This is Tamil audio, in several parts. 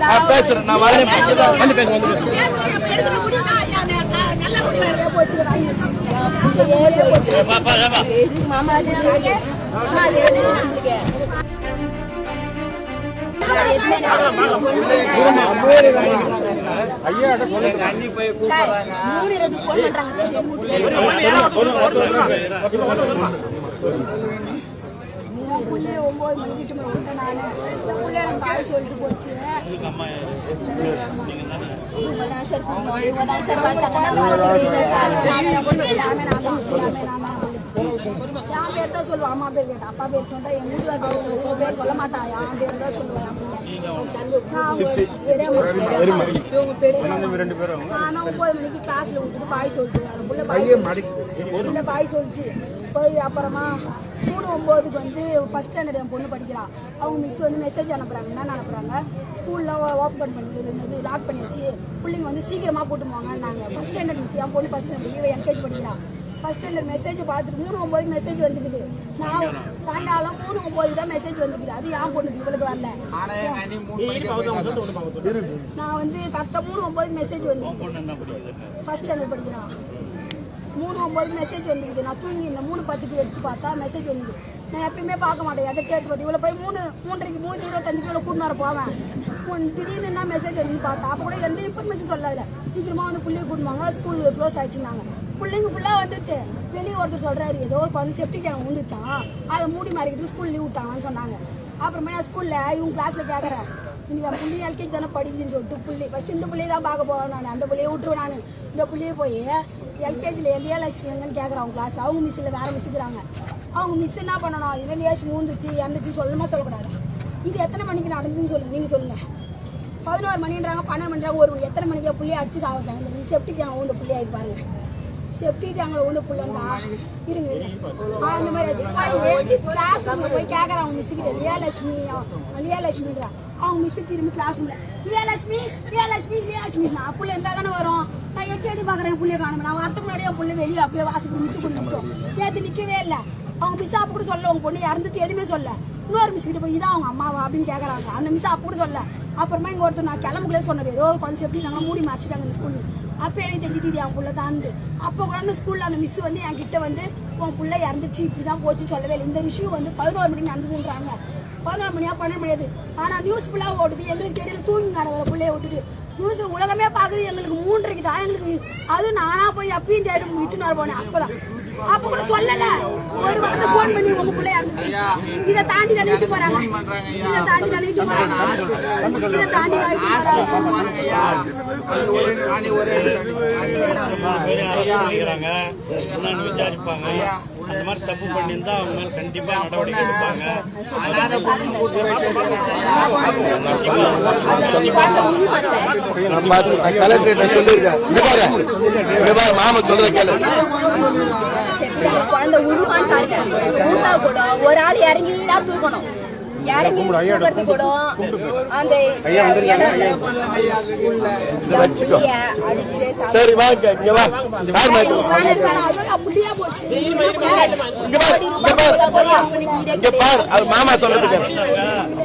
நான் பேசுறேன் நான் வரேன் வந்து பேச வந்து ஒன்பது மணிக்கு விட்டேன் நானு இந்த புள்ள எனக்கு பாய் சொல்லிட்டு போச்சு. என் பேர் தான் சொல்லுவா அம்மா பேர் கேட்டா அப்பா பேர் சொன்னா எங்க வீட்டுல பேர் சொல்லுவா உன் பேர் சொல்ல மாட்டா என் பேர் தான் சொல்லுவா என் பிள்ளை. நான் ஒன்பது மணிக்கு கிளாஸ்ல விட்டுட்டு பாய் சொல்லிட்டு புள்ள. புள்ள பாய் சொல்லிச்சு போய் அப்புறமா மூணு ஒம்போதுக்கு வந்து ஃபஸ்ட் ஸ்டாண்டர்ட் என் பொண்ணு படிக்கிறா. அவங்க மிஸ் வந்து மெசேஜ் அனுப்புறாங்க. என்ன அனுப்புறாங்க? ஸ்கூலில் ஓப்பன் பண்ணி லாக் பண்ணி வச்சு பிள்ளைங்க வந்து சீக்கிரமாக கூட்டு போங்க நாங்கள் ஃபஸ்ட் ஸ்டாண்டர்ட் மிஸ் என் பொண்ணு ஃபஸ்ட் ஸ்டாண்டர்ட் இவன் எல்கேஜி படிக்கிறா ஃபஸ்ட் ஸ்டாண்டர்ட் மெசேஜ் பார்த்துட்டு மூணு ஒம்போதுக்கு மெசேஜ் வந்துக்குது. நான் சாயங்காலம் மூணு ஒம்போதுக்கு தான் மெசேஜ் வந்துக்குது. அது என் பொண்ணுக்கு இவளுக்கு வரல. நான் வந்து கரெக்டாக மூணு ஒம்போதுக்கு மெசேஜ் வந்து ஃபஸ்ட் ஸ்டாண்டர்ட் படிக்கிறான் மூணு மெசேஜ் வந்துருக்குது. நான் தூங்கி இந்த மூணு பத்துக்கு எடுத்து பார்த்தா மெசேஜ் வந்துது. நான் எப்பயுமே பார்க்க மாட்டேன். எதை சேர்த்து பார்த்து? இவ்வளோ போய் மூணு மூன்றரைக்கு மூணு இருபத்தஞ்சு கிலோ கூட்டு வர போவேன். திடீர்னு என்ன மெசேஜ் வந்து பார்த்தா அப்போ கூட எந்த இன்ஃபர்மேஷன் சொல்லாத சீக்கிரமாக வந்து பிள்ளைய கூட்டுவாங்க ஸ்கூல் க்ளோஸ் ஆயிடுச்சுனாங்க பிள்ளைங்க ஃபுல்லாக வந்துட்டு வெளியே ஒருத்தர் சொல்கிறாரு ஏதோ ஒரு குழந்தை செப்டி கேங்க உண்டுச்சான் அதை மூடி மாறிக்கிட்டு ஸ்கூல் லீவ் விட்டாங்கன்னு சொன்னாங்க. அப்புறமே நான் ஸ்கூலில் இவங்க கிளாஸில் கேட்குறேன் இன்னைக்கு என் புள்ளி எல்கேஜி தானே படிக்குதுன்னு சொல்லிட்டு புள்ளி ஃபஸ்ட் இந்த பிள்ளையை தான் பார்க்க போவேன் நான் அந்த பிள்ளையை விட்டுருவேன் நான் இந்த புள்ளையை போய் எல்கேஜியில் எல்லியா எங்கன்னு கேட்குறேன் அவங்க கிளாஸ் அவங்க மிஸ் இல்லை வேற மிஸ் அவங்க மிஸ் என்ன பண்ணணும் இவன் வெளியாச்சு மூந்துச்சு இறந்துச்சு சொல்லணுமா சொல்லக்கூடாது இது எத்தனை மணிக்கு நடந்துன்னு சொல்லுங்க நீங்கள் சொல்லுங்கள் பதினோரு மணின்றாங்க பன்னெண்டு மணின்றாங்க ஒரு மணி எத்தனை மணிக்கு புள்ளைய அடிச்சு சாப்பிட்றாங்க இந்த எப்படி நாங்கள் அவங்க பிள்ளையாக இது பாருங்கள் செப்டிக் நாங்கள் ஊந்த புள்ளண்டா இருங்க. அந்த மாதிரி ஆச்சு. போய் கிளாஸ் ரூம்ல போய் கேட்குறான் அவங்க மிஸ் கிட்ட? லியாலட்சுமி லியாலட்சுமின்றா. அவங்க மிஸ்ஸு திரும்பி கிளாஸ் ரூம்ல லியாலட்சுமி லியாலட்சுமி லியாலட்சுமி. நான் புள்ள இருந்தா தானே வரும். நான் எட்டு எட்டு பார்க்குறேன் புள்ளைய காணும் நான் வரத்துக்கு முன்னாடியே என் புள்ள வெளியே அப்படியே வாசல் மிஸ் கொண்டு நிற்கும் நேற்று நிற்கவே இல்லை. அவங்க மிஸ் அப்போ கூட சொல்ல உங்கள் பொண்ணு இறந்துட்டு எதுவுமே சொல்ல இன்னொரு மிஸ் கிட்ட போய் இதான் அவங்க அம்மாவா? அப்படின்னு கேட்குறாங்க அந்த மிஸ் அப்போ கூட சொல்ல அப்புறமா இங்கே ஒருத்தர் நான் கிளம்புக்குள்ளே சொன்னார் ஏதோ கொஞ்சம் எப்படி நாங்கள் மூடி மறைச்சிட்டாங்க இந்த ஸ்கூலில் அப்போ எனக்கு தெரிஞ்சு தீதி அவன் பிள்ளை தான் அப்போ கூட அந்த ஸ்கூலில் அந்த மிஸ் வந்து என் கிட்டே வந்து உன் பிள்ளை இறந்துச்சு இப்படி தான் போச்சுன்னு சொல்லவே இல்லை. இந்த விஷயம் வந்து பதினோரு மணிக்கு நடந்ததுன்றாங்க. பதினோரு மணியாக பன்னெண்டு மணியாது. ஆனால் நியூஸ் ஃபுல்லாக ஓடுது. எங்களுக்கு தெரியல தூங்கி நடக்கிற பிள்ளைய விட்டுட்டு. நியூஸ் உலகமே பார்க்குது. எங்களுக்கு மூன்றரைக்கு தான் எங்களுக்கு அதுவும் நானாக போய் அப்பயும் தேடி விட்டுன்னு வர போனேன். அப்பதான். அப்ப கூட சொல்லல. ஒரு வாரத்தை ஃபோன் பண்ணி உங்க பிள்ளை இறந்துச்சு இதை தாண்டி தானே இட்டு போறாங்க இதை தாண்டி தானே இட்டு போறாங்க இதை தாண்டி என்னன்னு விசாரிப்பாங்க. அந்த மாதிரி தப்பு பண்ணியிருந்தா அவங்க மேல கண்டிப்பா நடவடிக்கை எடுப்பாங்க. கலெக்டர்கிட்ட சொல்லியிருக்கேன். இங்க பாரு. இங்க பாரு மாமா சொல்றத கேளு குழந்தை உருவான்னு பாருங்க ஒரு ஆள் இறங்கி தான் தூக்கணும். சரி வாங்க இங்க வா. இங்க பாரு. அது மாமா சொல்றது கேளு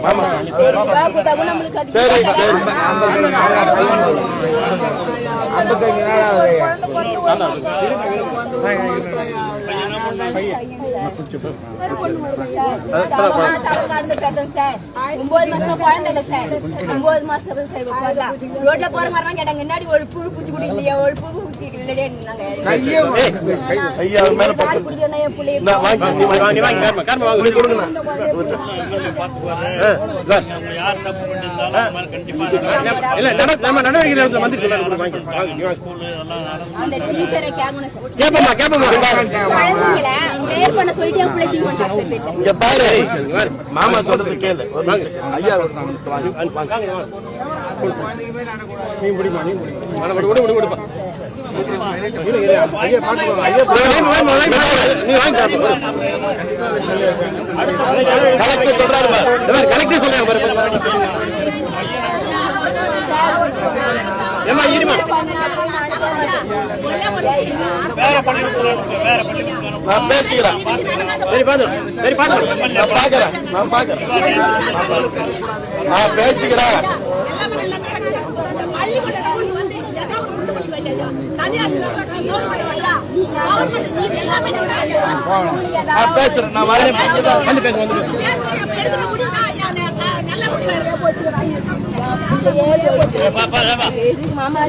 மாமா. சரி சரி குழந்தை பிறந்து ஒரு வருது சார் ஒன்பது மாசம் குழந்தை இல்ல சார் ஒன்பது மாசம் சார் பிறந்தா. ரோட்ல போற மாதிரி கேட்டாங்க என்னடி ஒரு புழு பூச்சி குடி இல்லையா ஒரு புழு பூச்சி இல்லையே ஐயா பண்ண சொல்லிட்டு என் பிள்ளை தீவனம் சாப்பிட்டு போயிட்டேன் இங்க பாரு. மாமா சொல்றது கேளு. ஒரு நிமிஷம். ஐயா வாங்க வாங்க. நீ முடிமா நீ சாப்பிடு கலெக்டர் சொல்றாரு. கரெக்டா சொல்றாங்க வேற பள்ளி வேற கொடுக்கணும் நான் பேசிக்கிறேன். சரி பார்த்து சரி பார்த்து நான் பார்க்குறேன் நான் பார்க்குறேன் நான் பேசிக்கிறேன். மாமா